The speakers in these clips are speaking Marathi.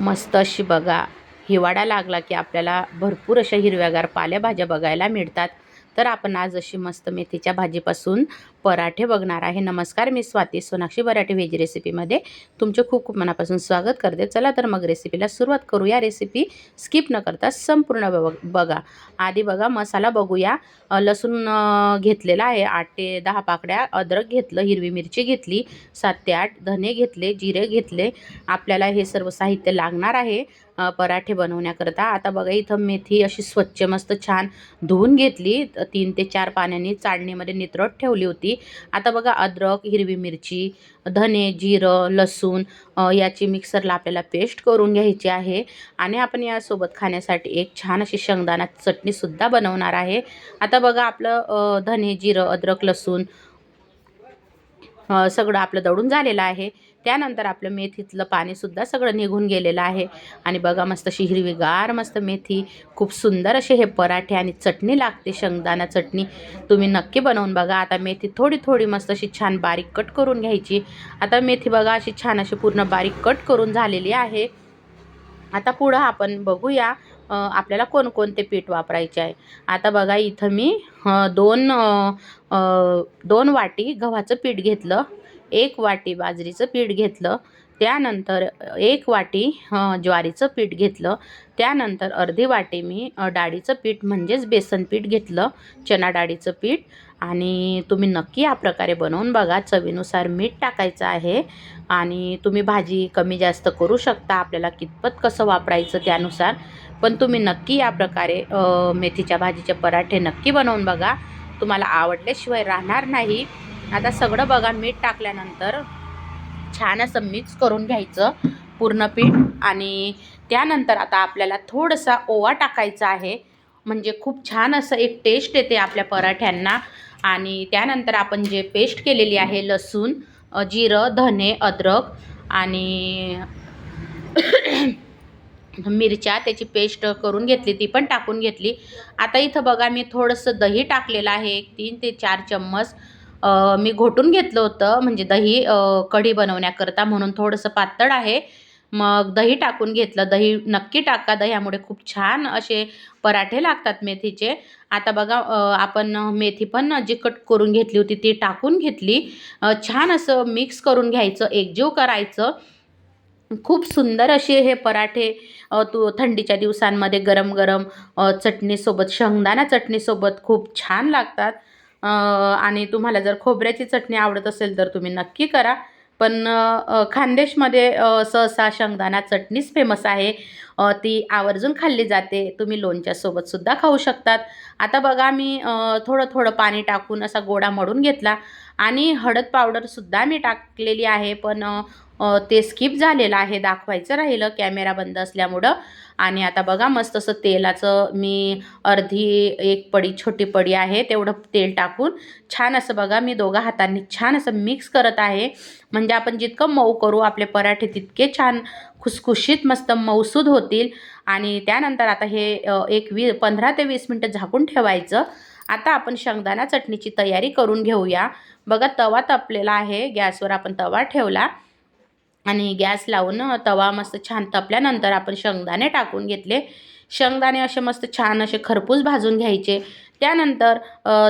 मस्त अशी बघा. हिवाळा लागला की आपल्याला भरपूर अशा हिरव्यागार पालेभाज्या बघायला मिळतात. तर आपण आज अशी मस्त मेथीच्या भाजीपासून पराठे बघणार आहे. नमस्कार मी स्वाती सोनाक्षी पराठे व्हेज रेसिपीमध्ये तुमचे खूप खूप मनापासून स्वागत करते. चला तर मग रेसिपीला सुरुवात करूया रेसिपी स्किप न करता संपूर्ण बघ बघा. आधी बघा मसाला बघूया. लसूण घेतलेला आहे. आठ ते दहा पाकड्या. अद्रक घेतलं हिरवी मिरची घेतली सात ते आठ. धने घेतले जिरे घेतले. आपल्याला हे सर्व साहित्य लागणार आहे. पराठे बनवण्याकरता. आता बघा इथं मेथी अशी स्वच्छ मस्त छान धुवून घेतली. तीन ते चार पाण्याने चाळणीमध्ये नितरट ठेवली होती. आता बघा अद्रक हिरवी मिरची धने जिरं लसूण याची मिक्सरला आपल्याला पेस्ट करून घ्यायची आहे. आणि आपण यासोबत खाण्यासाठी एक छान अशी शेंगदाणा चटणीसुद्धा बनवणार आहे. आता बघा आपलं धने जिरं अद्रक लसूण सगळं आपलं दळून झालेलं आहे. त्यानंतर आपलं मेथीतलं पाणीसुद्धा सगळं निघून गेलेलं आहे. आणि बघा मस्त अशी हिरवीगार मस्त मेथी खूप सुंदर असे हे पराठे आणि चटणी लागते शेंगदाणा चटणी. तुम्ही नक्की बनवून बघा. आता मेथी थोडी थोडी मस्त अशी छान बारीक कट करून घ्यायची. आता मेथी बघा अशी छान अशी पूर्ण बारीक कट करून झालेली आहे. आता पुढं आपण बघूया आपल्याला कोणकोणते पीठ वापरायचे आहे. आता बघा इथं मी दोन दोन वाटी गव्हाचं पीठ घेतलं. एक वाटी बाजरीचं पीठ घेतलं त्यानंतर एक वाटी ज्वारीचं पीठ घेतलं त्यानंतर अर्धी वाटी मी डाळीचं पीठ म्हणजेच बेसन पीठ घेतलं चना डाळीचं पीठ. आणि तुम्ही नक्की या प्रकारे बनवून बघा चवीनुसार मीठ टाकायचं आहे. आणि तुम्ही भाजी कमी जास्त करू शकता आपल्याला कितपत कसं वापरायचं त्यानुसार. पण तुम्ही नक्की या प्रकारे मेथीच्या भाजीचे पराठे नक्की बनवून बघा. तुम्हाला आवडल्याशिवाय राहणार नाही. आता सगळं बघा मीठ टाकल्यानंतर छान असं मिक्स करून घ्यायचं पूर्ण पीठ आणि त्यानंतर आता आपल्याला थोडासा ओवा टाकायचा आहे. म्हणजे खूप छान असं एक टेस्ट येते आपल्या पराठ्यांना. आणि त्यानंतर आपण जे पेस्ट केलेली आहे लसूण जिरं धने अद्रक आणि मिरच्या त्याची पेस्ट करून घेतली ती पण टाकून घेतली. आता इथं बघा मी थोडंसं दही टाकलेलं आहे एक तीन ते चार चम्मच. मी घोटून घेतलं होतं म्हणजे दही कढी बनवण्याकरता म्हणून थोडंसं पातळ आहे. मग दही टाकून घेतलं. दही नक्की टाका दह्यामुळे खूप छान असे पराठे लागतात मेथीचे. आता बघा आपण मेथी पण जी कट करून घेतली होती ती टाकून घेतली. छान असं मिक्स करून घ्यायचं एकजीव करायचं. खूप सुंदर असे हे पराठे तू थंडीच्या दिवसांमध्ये गरम गरम चटणीसोबत शेंगदाणा चटणीसोबत खूप छान लागतात. आणि तुम्हाला जर खोबऱ्याची चटणी आवडत असेल तर तुम्ही नक्की करा. पण खानदेशमध्ये सहसा शेंगदाणा चटणीच फेमस आहे. ती आवर्जून खाल्ली जाते. तुम्ही लोणच्यासोबतसुद्धा खाऊ शकतात. आता बघा मी थोडं थोडं पाणी टाकून असा गोडा मळून घेतला. आणि हळद पावडरसुद्धा मी टाकलेली आहे. पण ते स्किप झालेलं आहे दाखवायचं राहिलं कॅमेरा बंद असल्यामुळं. आणि आता बघा मस्त असं तेलाचं मी अर्धी एक पडी छोटी पडी आहे तेवढं तेल टाकून. छान असं बघा मी दोघा हातांनी छान असं मिक्स करत आहे. म्हणजे आपण जितकं मऊ करू आपले पराठे तितके छान खुसखुशीत मस्त मऊसूद होतील. आणि त्यानंतर आता हे एक वी पंधरा ते वीस मिनटं झाकून ठेवायचं. आता आपण शेंगदाणा चटणीची तयारी करून घेऊया. बघा तवा तपलेला आहे गॅसवर आपण तवा ठेवला. आणि गॅस लावून तवा मस्त छान तपल्यानंतर आपण शेंगदाणे टाकून घेतले. शेंगदाणे असे मस्त छान असे खरपूस भाजून घ्यायचे. त्यानंतर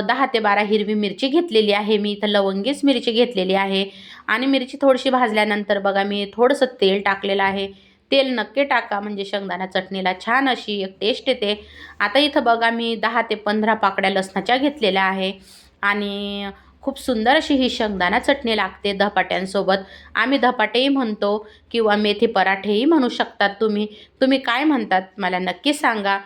दहा ते बारा हिरवी मिरची घेतलेली आहे. मी इथं लवंगीच मिरची घेतलेली आहे. आणि मिरची थोडीशी भाजल्यानंतर बघा मी थोडंसं तेल टाकलेलं आहे. तेल नक्की टाका म्हणजे शेंगदाणा चटणीला छान अशी एक टेस्ट येते. आता इथं बघा मी दहा ते पंधरा पाकड्या लसणाच्या घेतलेल्या आहे. आणि खूप सुंदर अशी ही शेंगदाणा चटणी लागते धपाट्यांसोबत. आम्ही धपाटेही म्हणतो किंवा मेथी पराठेही म्हणू शकतात तुम्ही. तुम्ही काय म्हणतात मला नक्की सांगा.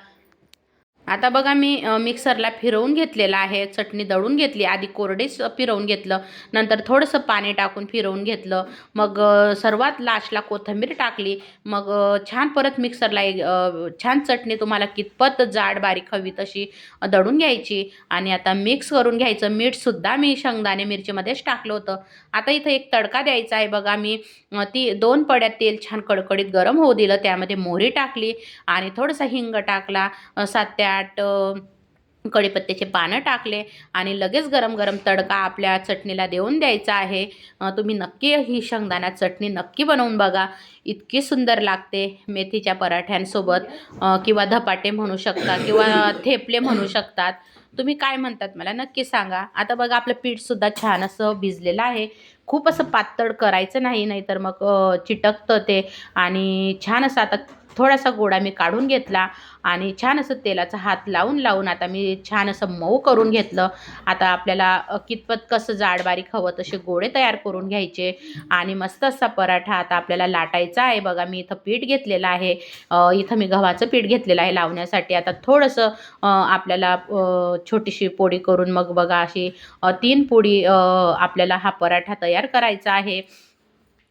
आता बघा मी मिक्सरला फिरवून घेतलेलं आहे. चटणी दळून घेतली आधी कोरडीच फिरवून घेतलं नंतर थोडंसं पाणी टाकून फिरवून घेतलं. मग सर्वात लास्टला कोथिंबीर टाकली. मग छान परत मिक्सरला एक छान चटणी तुम्हाला कितपत जाड बारीक हवी तशी दळून घ्यायची. आणि आता मिक्स करून घ्यायचं. मीठसुद्धा मी शेंगदाणे मिरचीमध्येच टाकलं होतं. आता इथं एक तडका द्यायचा आहे बघा मी ती दोन पड्यात तेल छान कडकडीत गरम होऊ दिलं. त्यामध्ये मोहरी टाकली आणि थोडंसं हिंग टाकला. सात त्या आठ कढीपत्त्याचे पानं टाकले आणि लगेच गरम गरम तडका आपल्या चटणीला देऊन द्यायचा आहे. तुम्ही नक्की ही शेंगदाणा चटणी नक्की बनवून बघा. इतकी सुंदर लागते मेथीच्या पराठ्यांसोबत किंवा धपाटे म्हणू शकता किंवा थेपले म्हणू शकतात. तुम्ही काय म्हणतात मला नक्की सांगा. आता बघा आपलं पीठसुद्धा छान असं भिजलेलं आहे. खूप असं पातळ करायचं नाही नाहीतर मग चिटकतं ते. आणि छान असं आता थोडासा गोडा मी काढून घेतला आणि छान असं तेलाचा हात लावून लावून आता मी छान असं मऊ करून घेतलं. आता आपल्याला कितपत कसं जाड बारीक हवं तसे गोळे तयार करून घ्यायचे आणि मस्त असा पराठा आता आपल्याला लाटायचा आहे. बघा मी इथं पीठ घेतलेलं आहे. इथं मी गव्हाचं पीठ घेतलेलं आहे लावण्यासाठी. आता थोडंसं आपल्याला छोटीशी पोळी करून मग बघा अशी तीन पोळी आपल्याला हा पराठा तयार करायचा आहे.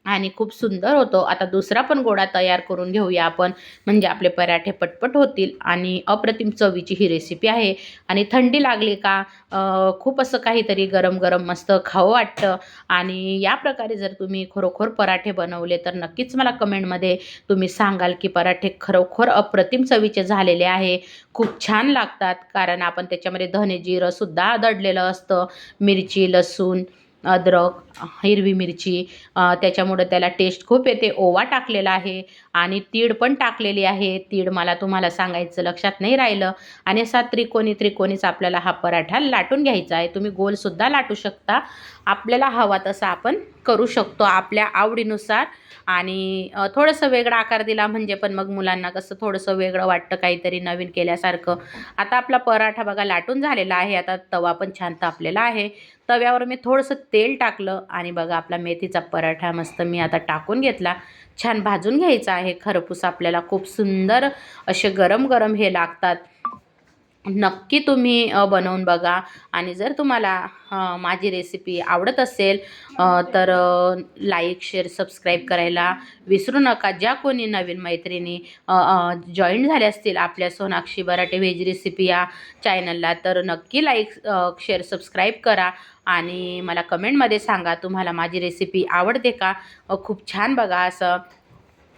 आणि खूप सुंदर होतो. आता दुसरा पण गोळा तयार करून घेऊया आपण. म्हणजे आपले पराठे पटपट होतील आणि अप्रतिम चवीची ही रेसिपी आहे. आणि थंडी लागली का खूप असं काहीतरी गरम गरम मस्त खावं वाटतं. आणि या प्रकारे जर तुम्ही खरोखर पराठे बनवले तर नक्कीच मला कमेंटमध्ये तुम्ही सांगाल की पराठे खरोखर अप्रतिम चवीचे झालेले आहे. खूप छान लागतात कारण आपण त्याच्यामध्ये धने जिरंसुद्धा दडलेलं असतं. मिरची लसूण अद्रक हिरवी मिरची त्याच्यामुळं त्याला टेस्ट खूप येते. ओवा टाकलेला आहे. आणि तीळ पण टाकलेली आहे. तीळ मला तुम्हाला सांगायचं लक्षात नाही राहिलं. आणि असा त्रिकोणी त्रिकोणीच आपल्याला हा पराठा लाटून घ्यायचा आहे. तुम्ही गोलसुद्धा लाटू शकता. आपल्याला हवा तसा आपण करू शकतो आपल्या आवडीनुसार. आणि थोडंसं वेगळा आकार दिला म्हणजे पण मग मुलांना कसं थोडंसं वेगळं वाटतं काहीतरी नवीन केल्यासारखं. आता आपला पराठा बघा लाटून झालेला आहे. आता तवा पण छान तापलेला आहे. तव्यावर मी थोडंसं तेल टाकलं आणि बघा आपला मेथीचा पराठा मस्त मी आता टाकून घेतला. छान भाजून घ्यायचा आहे. खरपूस आपल्याला खूप सुंदर असे गरम गरम हे लागतात. नक्की तुम्ही बनवून बघा. आणि जर तुम्हाला माझी रेसिपी आवडत असेल तर लाईक शेअर सबस्क्राईब करायला विसरू नका. ज्या कोणी नवीन मैत्रिणी जॉईन झाल्या असतील आपल्या सोनाक्षी बराटे व्हेज रेसिपी या चॅनलला तर नक्की लाईक शेअर सबस्क्राईब करा. आणि मला कमेंटमध्ये सांगा तुम्हाला माझी रेसिपी आवडते का? खूप छान बघा असं.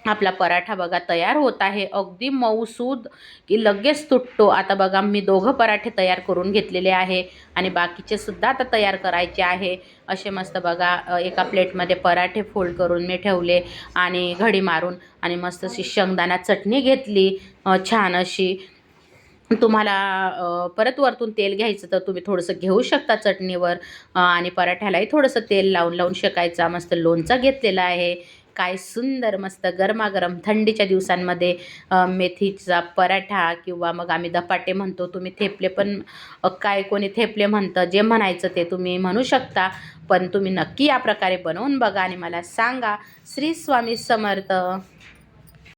आपला पराठा बघा तयार होत आहे. अगदी मऊसूद की लगेच तुटतो. आता बघा मी दोघं पराठे तयार करून घेतलेले आहे आणि बाकीचे सुद्धा आता तयार करायचे आहे. असे मस्त बघा एका प्लेटमध्ये पराठे फोल्ड करून मी ठेवले आणि घडी मारून आणि मस्त अशी शेंगदाणा चटणी घेतली छान अशी. तुम्हाला परत वरतून तेल घ्यायचं तर तुम्ही थोडंसं घेऊ शकता चटणीवर. आणि पराठ्यालाही थोडंसं तेल लावून लावून शेकायचा. मस्त लोणचं घेतलेलं आहे. काय सुंदर मस्त गरमागरम थंडीच्या दिवसांमध्ये मेथीचा पराठा किंवा मग आम्ही धपाटे म्हणतो तुम्ही थेपले पण काय कोणी थेपले म्हणतं जे म्हणायचं ते तुम्ही म्हणू शकता. पण तुम्ही नक्की या प्रकारे बनवून बघा आणि मला सांगा श्री स्वामी समर्थ.